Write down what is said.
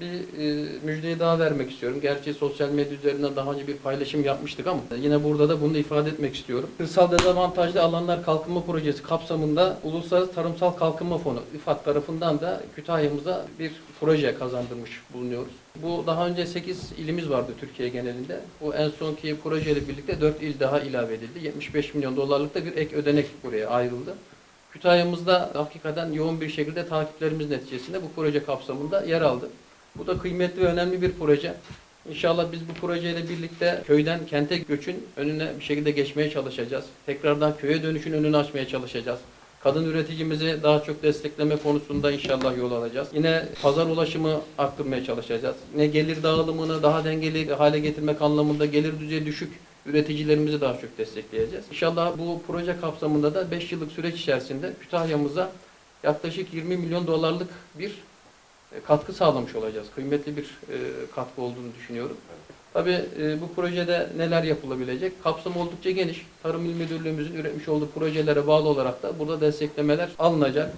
bir e, müjdeyi daha vermek istiyorum. Gerçi sosyal medya üzerinden daha önce bir paylaşım yapmıştık ama yine burada da bunu ifade etmek istiyorum. Kırsal Dezavantajlı Alanlar Kalkınma Projesi kapsamında Uluslararası Tarımsal Kalkınma Fonu İFAD tarafından da Kütahya'mıza bir proje kazandırmış bulunuyoruz. Bu daha önce 8 ilimiz vardı Türkiye genelinde. Bu en sonki projeyle birlikte 4 il daha ilave edildi. 75 milyon dolarlık da bir ek ödenek buraya ayrıldı. Kütahya'mızda hakikaten yoğun bir şekilde takiplerimiz neticesinde bu proje kapsamında yer aldı. Bu da kıymetli ve önemli bir proje. İnşallah biz bu projeyle birlikte köyden kente göçün önüne bir şekilde geçmeye çalışacağız. Tekrardan köye dönüşün önünü açmaya çalışacağız. Kadın üreticimizi daha çok destekleme konusunda inşallah yol alacağız. Yine pazar ulaşımı arttırmaya çalışacağız. Yine gelir dağılımını daha dengeli hale getirmek anlamında gelir düzeyi düşük üreticilerimizi daha çok destekleyeceğiz. İnşallah bu proje kapsamında da 5 yıllık süreç içerisinde Kütahya'mıza yaklaşık 20 milyon dolarlık bir katkı sağlamış olacağız. Kıymetli bir e, katkı olduğunu düşünüyorum. Tabii e, bu projede neler yapılabilecek? Kapsam oldukça geniş. Tarım İl Müdürlüğümüzün üretmiş olduğu projelere bağlı olarak da burada desteklemeler alınacak.